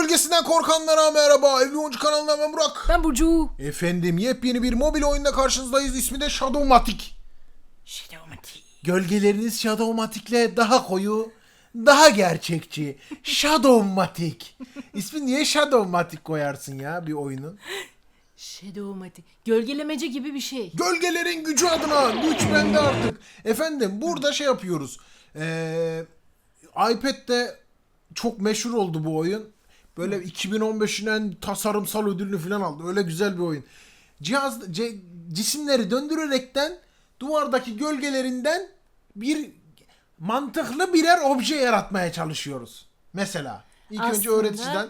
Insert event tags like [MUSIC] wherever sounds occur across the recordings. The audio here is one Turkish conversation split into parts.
gölgesinden korkanlara merhaba. Evli Oyuncu kanalından ben Burak. Ben Burcu. Efendim yepyeni bir mobil oyunda karşınızdayız. İsmi de Shadowmatic. Shadowmatic. Gölgeleriniz Shadowmatic'le daha koyu, daha gerçekçi. Shadowmatic. İsmi niye Shadowmatic koyarsın ya bir oyunun? Shadowmatic. Gölgelemece gibi bir şey. Gölgelerin gücü adına güç bende artık. Efendim burada şey yapıyoruz. Ee, iPad'de çok meşhur oldu bu oyun. Böyle 2015'in en tasarımsal ödülünü falan aldı. Öyle güzel bir oyun. Cihaz ce- cisimleri döndürerekten duvardaki gölgelerinden bir mantıklı birer obje yaratmaya çalışıyoruz. Mesela ilk önce Aslında- öğreticiden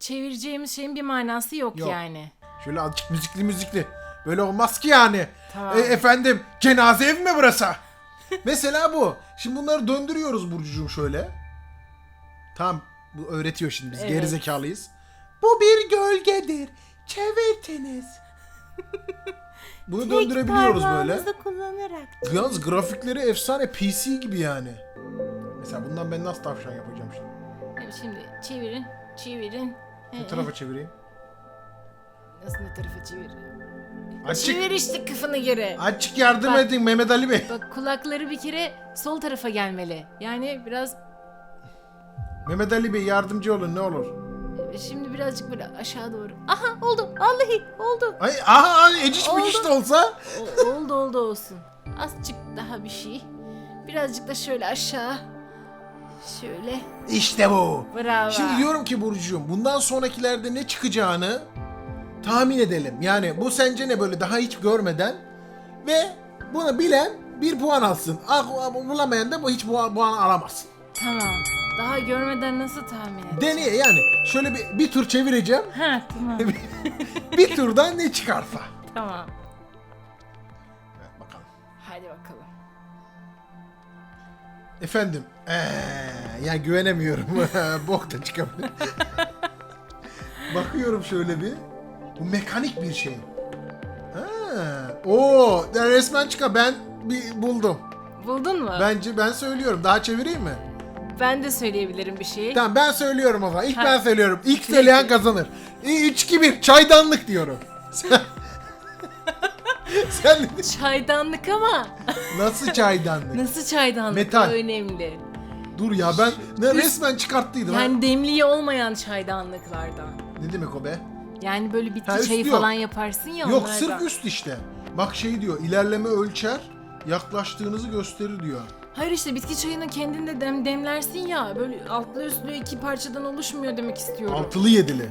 Çevireceğimiz şeyin bir manası yok, Yok. yani. Şöyle azıcık müzikli müzikli. Böyle olmaz ki yani. Tamam. E, efendim cenaze evi mi burası? [LAUGHS] Mesela bu. Şimdi bunları döndürüyoruz Burcucuğum şöyle. Tamam bu öğretiyor şimdi biz Evet. gerizekalıyız. Bu bir gölgedir. Çevirtiniz. [LAUGHS] Bunu döndürebiliyoruz böyle. kullanarak. Yalnız grafikleri efsane PC gibi yani. Mesela bundan ben nasıl tavşan yapacağım şimdi? Şimdi çevirin, çevirin. Bu Ee, tarafa çevireyim. Nasıl ne tarafa çevir? Açık, Çevir işte kafanı göre. açık yardım Bak. edin Mehmet Ali Bey. Bak kulakları bir kere sol tarafa gelmeli. Yani biraz Mehmet Ali Bey yardımcı olun ne olur. şimdi birazcık böyle aşağı doğru. Aha oldu. Vallahi oldu. Ay aha eciş Oldu. bücüş de olsa. O- oldu oldu olsun. Azıcık daha bir şey. Birazcık da şöyle aşağı. Şöyle. İşte bu. Bravo. Şimdi diyorum ki Burcu'cum bundan sonrakilerde ne çıkacağını tahmin edelim. Yani bu sence ne böyle daha hiç görmeden ve bunu bilen bir puan alsın. Ah, bulamayan da bu hiç puan, puan alamaz. Tamam. Daha görmeden nasıl tahmin et? Deneye yani şöyle bir, bir tur çevireceğim. Ha tamam. [LAUGHS] bir turdan ne çıkarsa. tamam. Evet, bakalım. Hadi bakalım. Efendim, ee, yani güvenemiyorum. [LAUGHS] Bok da çıkabilir. [LAUGHS] Bakıyorum şöyle bir. Bu mekanik bir şey. Ha, oo, ya resmen çıka. Ben bir buldum. Buldun mu? Ben, Bence ben söylüyorum. Daha çevireyim mi? De söyleyebilirim bir şey. Tamam ben söylüyorum o zaman. İlk Ha. ben söylüyorum. İlk söyleyen kazanır. 3 2 1 çaydanlık diyorum. Sen [LAUGHS] Sen Çaydanlık ama. nasıl çaydanlık? Nasıl çaydanlık? Metal. Önemli. Dur ya ben ne resmen çıkarttıydım. ha. Yani demliği olmayan çaydanlıklardan. Ne demek o be? Yani böyle bitki Ha, çayı yok. falan yaparsın ya Yok onlardan. sırf üst işte. Bak şey diyor ilerleme ölçer yaklaştığınızı gösterir diyor. Hayır işte bitki çayını kendin de dem demlersin ya. Böyle altlı üstlü iki parçadan oluşmuyor demek istiyorum. Altılı yedili.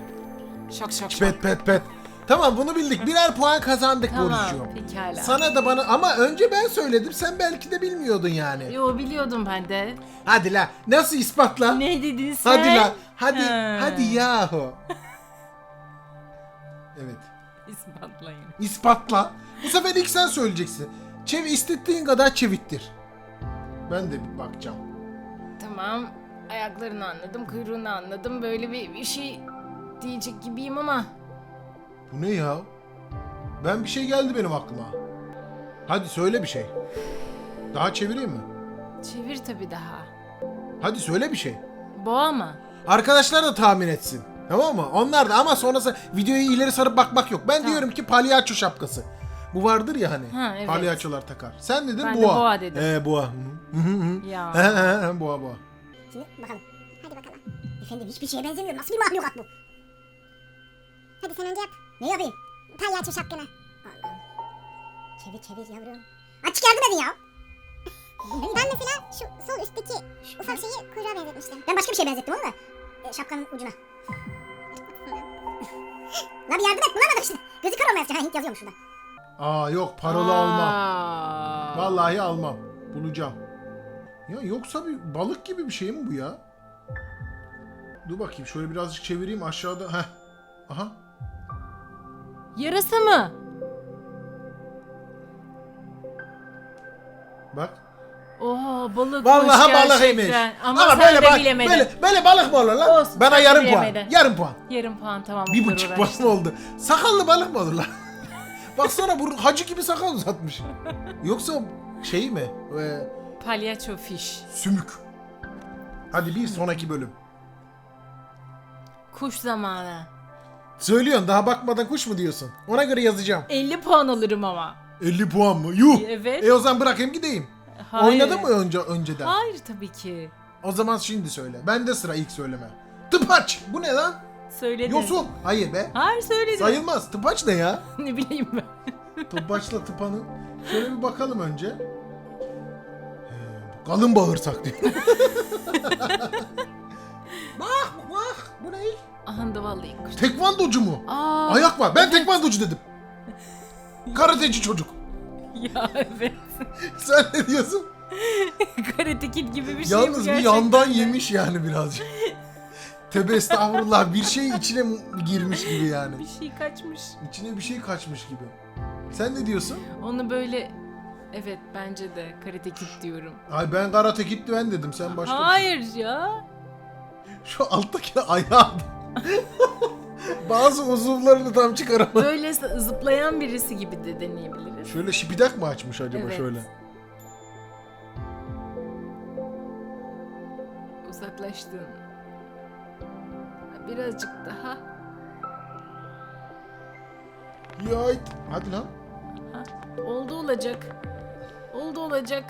Şak şak şak. Pet pet pet. Tamam bunu bildik. Birer puan kazandık Tamam Burcucuğum. pekala. Sana da bana ama önce ben söyledim sen belki de bilmiyordun yani. Yo biliyordum ben de. Hadi la nasıl ispatla? Ne dedin sen? Hadi la hadi Ha. hadi yahu. [LAUGHS] evet. İspatlayın. İspatla. Bu sefer ilk sen söyleyeceksin. Çev istediğin kadar çevittir. Ben de bir bakacağım. Tamam. Ayaklarını anladım, kuyruğunu anladım. Böyle bir, bir şey diyecek gibiyim ama. Bu ne ya? Ben bir şey geldi benim aklıma. Hadi söyle bir şey. Daha çevireyim mi? Çevir tabii daha. Hadi söyle bir şey. Boğa mı? Arkadaşlar da tahmin etsin. Tamam mı? Onlar da ama sonrası videoyu ileri sarıp bakmak yok. Ben diyorum ki palyaço şapkası. Bu vardır ya hani. Ha, evet. Palyaçolar takar. Sen dedin Ben de boğa. boğa dedim. Ee, boğa. Hı hı hı. Ya. He, he, he, boğa boğa. Şimdi bakalım. Hadi bakalım. Efendim hiçbir şeye benzemiyor. Nasıl bir mahlukat bu? Hadi sen önce yap. Ne yapayım? Palyaço. Allah'ım. Çevir çevir yavrum. Açık yardım edin ya. [LAUGHS] ben mesela şu sol üstteki ufak şeyi kuyruğa benzetmiştim. Ben başka bir şey benzettim onu da. E, şapkanın ucuna. [LAUGHS] La bir yardım et bulamadım işte. Gözü kör olmaya Ha Hint yazıyormuş şurada. Aa yok paralı almam. Aa. Vallahi almam. Bulacağım. Ya yoksa bir balık gibi bir şey mi bu ya? Dur bakayım şöyle birazcık çevireyim aşağıda. Heh. Aha. Yarasa mı? Bak. Oo balık Vallahi balığıymış. Ama, sen böyle, de ba- bilemedin. böyle, böyle balık mı olur lan? Olsun, Bana sen yarım puan. bilemedin. Yarım puan. Yarım puan tamam. bu Bir kadar buçuk uğraştım. puan oldu. Sakallı balık mı olur lan? Baksana bu hacı gibi sakal uzatmış. Yoksa şey mi? Ee, Palyaço fiş. sümük. Hadi bir sonraki bölüm. Kuş zamanı. Söylüyorsun daha bakmadan kuş mu diyorsun? Ona göre yazacağım. 50 puan alırım ama. 50 puan mı? Yuh. Evet. E o zaman bırakayım gideyim. Hayır. Oynadın mı önce önceden? Hayır tabii ki. O zaman şimdi söyle. Bende sıra ilk söyleme. Tıpaç. Bu ne lan? Söyledim. Yosun. Hayır be. Hayır söyledim. Sayılmaz. Tıpaç ne ya? [LAUGHS] ne bileyim ben. Tıpaçla tıpanın. Şöyle bir bakalım önce. He, Kalın bağırsak diyor. [LAUGHS] bak bak. Bu ne? Aha da vallahi kuş. Tekvandocu mu? Aa, Ayak var. Ben tekvandocu dedim. [LAUGHS] Karateci çocuk. ya evet. Sen ne diyorsun? Karate Kid gibi bir şey bu Yalnız bir gerçekten yandan de. yemiş yani birazcık. Tövbe estağfurullah bir şey içine girmiş gibi yani. Bir şey kaçmış. İçine bir şey kaçmış gibi. Sen ne diyorsun? Onu böyle evet bence de Karate Kid diyorum. Ay ben karate gitti ben dedim sen başka şey. Hayır ya. Şu alttaki ayağı. Bazı uzuvlarını tam çıkaramadım. Böyle zıplayan birisi gibi de deneyebiliriz. Şöyle şipidak mı açmış acaba Evet. şöyle? Uzaklaştın. Birazcık daha. Yayt. Hadi lan. Ha, oldu olacak. Oldu olacak.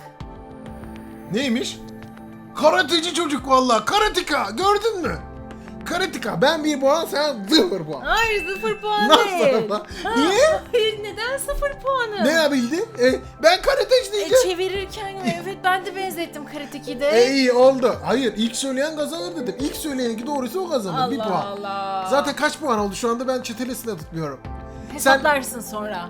Neymiş? Karateci çocuk vallahi. Karatika gördün mü? Karatika ben bir puan sen sıfır puan. Hayır sıfır puan Nasıl değil. ama? Niye? Hayır neden sıfır puanı? Ne yapabildin? E, ben karateci E, çevirirken evet ben de benzettim Karate Kid'e. E iyi oldu. Hayır ilk söyleyen kazanır dedim. İlk söyleyen ki doğrusu o kazanır. bir Allah puan. Allah. Zaten kaç puan oldu şu anda ben çetelesine tutmuyorum. Sen Hesaplarsın sonra.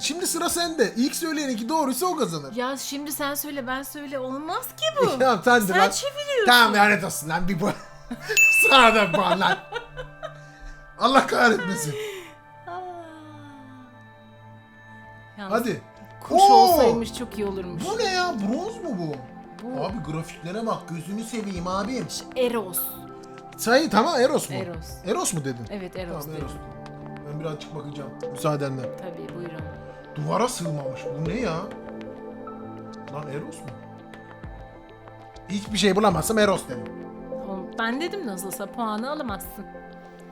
şimdi sıra sende. İlk söyleyen ki doğruysa o kazanır. Ya şimdi sen söyle ben söyle olmaz ki bu. [LAUGHS] Tamam sen de sen çeviriyorsun. Tamam lanet olsun lan bir puan. [LAUGHS] Sana da puan lan. Allah kahretmesin. Yalnız Hadi. Kuş Oo! olsaymış çok iyi olurmuş. Bu ne ya? Bronz mu bu? Bu Abi grafiklere bak gözünü seveyim abim. Eros. Say tamam Eros mu? Eros. Eros mu dedin? Evet Eros Tamam dedim. Eros. Ben birazcık bakacağım müsaadenle. Tabii buyurun. Duvara sığmamış. Bu ne ya? Lan Eros mu? Hiçbir şey bulamazsam Eros dedim. Ben dedim nasılsa puanı alamazsın.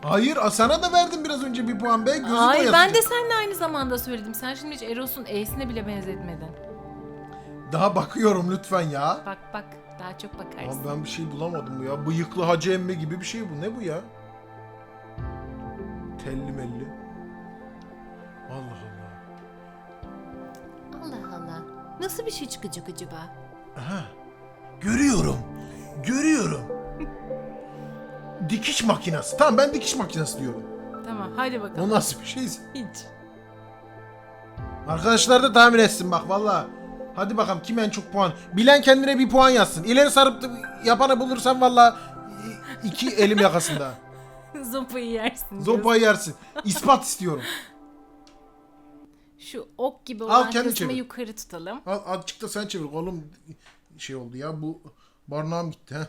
Hayır sana da verdim biraz önce bir puan be. Gözü Hayır ben de seninle aynı zamanda söyledim. Sen şimdi hiç Eros'un E'sine bile benzetmedin. Daha bakıyorum lütfen ya. Bak bak daha çok bakarsın. Abi ben bir şey bulamadım ya. Bıyıklı hacı emmi gibi bir şey bu. Ne bu ya? Telli melli. Allah Allah. Allah Allah. Nasıl bir şey çıkacak acaba? Aha. Görüyorum. Görüyorum. [LAUGHS] dikiş makinesi. Tamam ben dikiş makinesi diyorum. Tamam hadi bakalım. O nasıl bir şeyse. Hiç. Arkadaşlar da tahmin etsin bak valla. Hadi bakalım kim en çok puan. Bilen kendine bir puan yazsın. İleri sarıp yapanı bulursam valla iki [LAUGHS] elim yakasında. Zopayı yersin. Zopayı yersin. İspat istiyorum. Şu ok gibi Al, olan kendi kısmı çevir. yukarı tutalım. Al azıcık da sen çevir. Oğlum şey oldu ya bu barnağım gitti ha.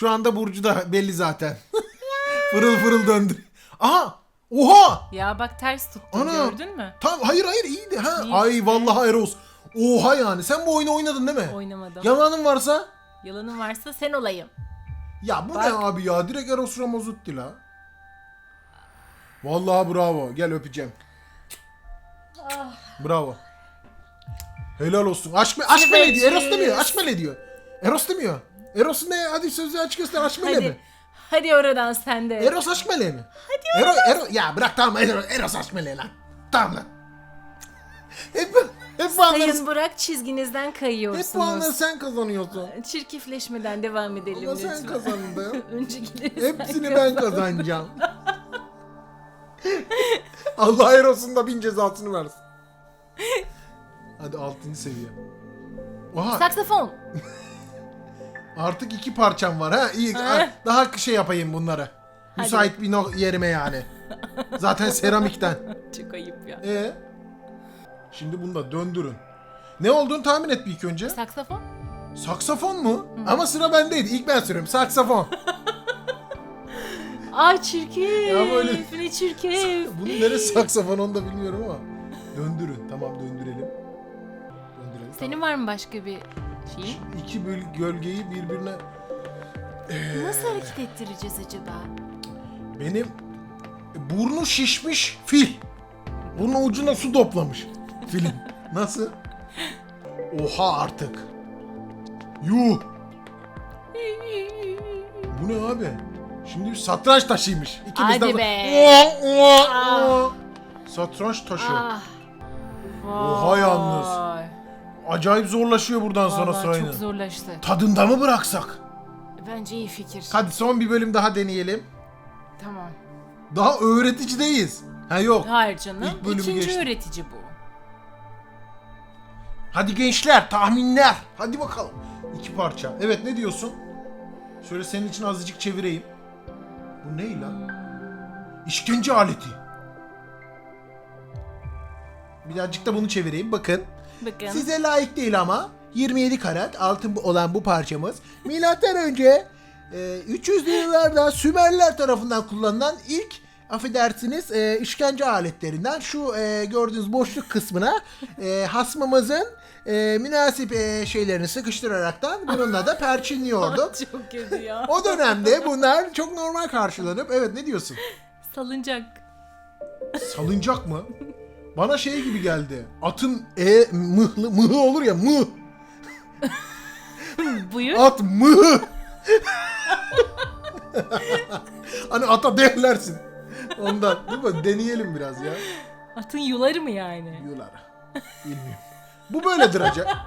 Şu anda Burcu da belli zaten. [LAUGHS] fırıl fırıl döndü. Aha! Oha! Ya bak ters tuttun Ana! gördün mü? Tam hayır hayır iyiydi ha. İyi Ay vallahi Eros. Oha yani. Sen bu oyunu oynadın değil mi? Oynamadım. Yalanın varsa Yalanın varsa sen olayım. Ya bu Bak. ne abi ya? Direkt Eros Ramazzotti la. Vallahi bravo. Gel öpeceğim. Ah. Bravo. Helal olsun. Aşk, me aşk mele diyor. Eros demiyor. Aşk mele diyor. Eros demiyor. Eros ne? Hadi sözü aç göster. Aşk mele mi? Hadi. Hadi oradan sen de. Eros aşk mele mi? Hadi Ero, Ero, ya bırak tamam Eros, Eros aşk mele lan. Tamam lan. Hep, hep puanları, Sayın Burak çizginizden hep puanları kayıyorsunuz. sen kazanıyorsun. Çirkefleşmeden devam edelim Ama sen lütfen. kazandın. [LAUGHS] Öncekileri sen Hepsini ben kazanacağım. [LAUGHS] Allah Eros'un da bin cezasını versin. Hadi 6. seviye. Oha Saksafon. [LAUGHS] artık iki parçam var ha. İyi Ha. daha şey yapayım bunları. Müsait bir no- yerime yani. Zaten seramikten. [LAUGHS] Çok ayıp ya. E Şimdi bunu da döndürün. Ne olduğunu tahmin et bir ilk önce. Saksafon? Saksafon mu? Ama sıra bendeydi. İlk ben söylüyorum. Saksafon. [LAUGHS] Ay çirkef. Ya böyle- Ne çirkef. Bunun neresi saksafon onu da bilmiyorum ama. Döndürün. Tamam döndürelim. Döndürelim. Senin var mı başka bir şeyin? İki böl- gölgeyi birbirine Nasıl hareket ettireceğiz acaba? Benim burnu şişmiş fil. Bunun ucuna su toplamış filin. [LAUGHS] Nasıl? Oha artık. Yuh. Bu ne abi? Şimdi bir satranç taşıymış. İkimiz Hadi de... be. Ah. Satranç taşı. Ah. Oha yalnız. Acayip zorlaşıyor buradan sonra Vallahi çok zorlaştı. Tadında mı bıraksak? Bence iyi fikir. Hadi son bir bölüm daha deneyelim. Tamam. Daha öğreticideyiz. Ha yok. Hayır canım. İlk bölümü İkinci geçtim. öğretici bu. Hadi gençler tahminler. Hadi bakalım. İki parça. Evet ne diyorsun? Şöyle senin için azıcık çevireyim. Bu ne lan? İşkence aleti. Birazcık da bunu çevireyim. Bakın. Bakın. Size layık değil ama 27 karat altın olan bu parçamız milattan önce e, 300'lü yıllarda Sümerler tarafından kullanılan ilk affedersiniz e, işkence aletlerinden şu e, gördüğünüz boşluk kısmına e, hasmımızın e, münasip e, şeylerini sıkıştıraraktan bununla da perçinliyorduk. [LAUGHS] Çok kötü ya. O dönemde bunlar çok normal karşılanıp evet ne diyorsun? Salıncak. Salıncak mı? Bana şey gibi geldi. Atın e mıhlı mıhı olur ya mıh. [LAUGHS] Buyur. At mıhı. [LAUGHS] hani ata derlersin. Ondan değil mi? Deneyelim biraz ya. Atın yuları mı yani? Yular. Bilmiyorum. Bu böyledir acaba. [LAUGHS]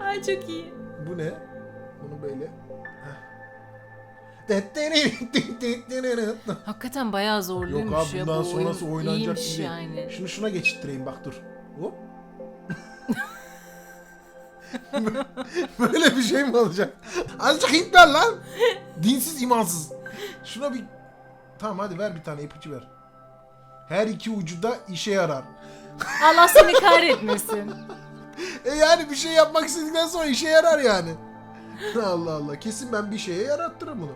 Ay çok iyi. Bu ne? Bunu böyle. Hakikaten bayağı Yok zorluymuş abi ya bundan bu sonrası oyun. oynanacak İyiymiş değil. yani. Şunu şuna geçittireyim bak dur. Hop. Böyle bir şey mi olacak? Azıcık Hintler lan. Dinsiz imansız. Şuna bir... Tamam hadi ver bir tane ipucu ver. Her iki ucu da işe yarar. Allah seni kahretmesin. E yani bir şey yapmak istedikten sonra işe yarar yani. Allah Allah. Kesin ben bir şeye yarattırırım bunu.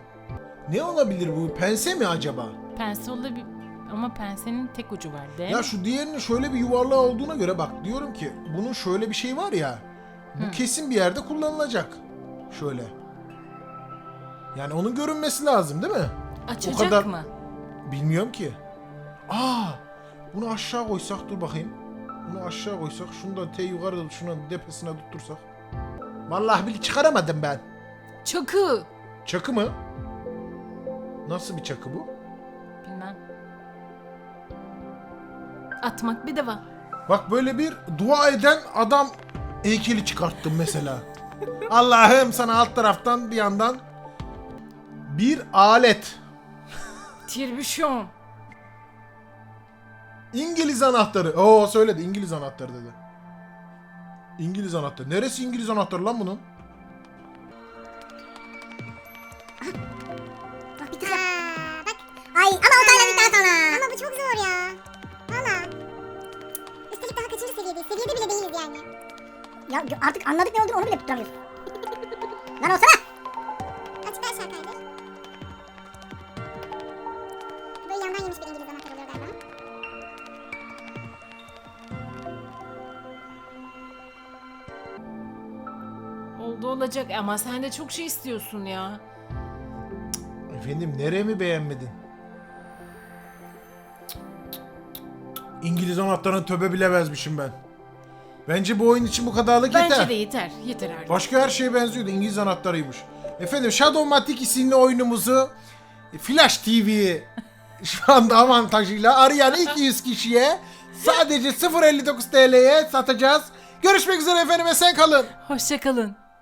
Ne olabilir bu? Pense mi acaba? Pense olabilir. Ama pensenin tek ucu var değil Ya mi? şu diğerinin şöyle bir yuvarlağı olduğuna göre bak diyorum ki bunun şöyle bir şey var ya. Bu kesin bir yerde kullanılacak. Şöyle. Yani onun görünmesi lazım değil mi? Açacak kadar- mı? Bilmiyorum ki. Aa! Bunu aşağı koysak dur bakayım. Bunu aşağı koysak şunu da te yukarı şunun tepesine tuttursak. Vallahi bir çıkaramadım ben. Çakı. Çakı mı? Nasıl bir çakı bu? Bilmem. Atmak bir deva. Bak böyle bir dua eden adam heykeli çıkarttım mesela. [LAUGHS] Allah'ım sana alt taraftan bir yandan bir alet. Tirbüşon. İngiliz anahtarı. Oo söyledi İngiliz anahtarı dedi. İngiliz anahtarı. Neresi İngiliz anahtarı lan bunun? Ay ama o söyledikten sonra. Ama bu çok zor ya. Valla. Üstelik daha kaçıncı seviyedeyiz? Seviyede bile değiliz yani. Ya artık anladık ne olduğunu onu bile tutturamıyoruz. [LAUGHS] Lan olsana. Açıklar şarkaydır. Böyle yandan yemiş bir İngiliz anahtar oluyor galiba. Oldu olacak ama sen de çok şey istiyorsun ya. Efendim neremi beğenmedin? İngiliz anahtarını töbe bilemezmişim ben. Bence bu oyun için bu kadarlık yeter. Bence de yeter. Yeter artık. Başka her şeye benziyordu. İngiliz anahtarıymış. Efendim Shadowmatic isimli oyunumuzu Flash TV [LAUGHS] şu anda avantajıyla arayan ilk 100 kişiye sadece 0.59 TL'ye satacağız. Görüşmek üzere efendim esen kalın. Hoşçakalın.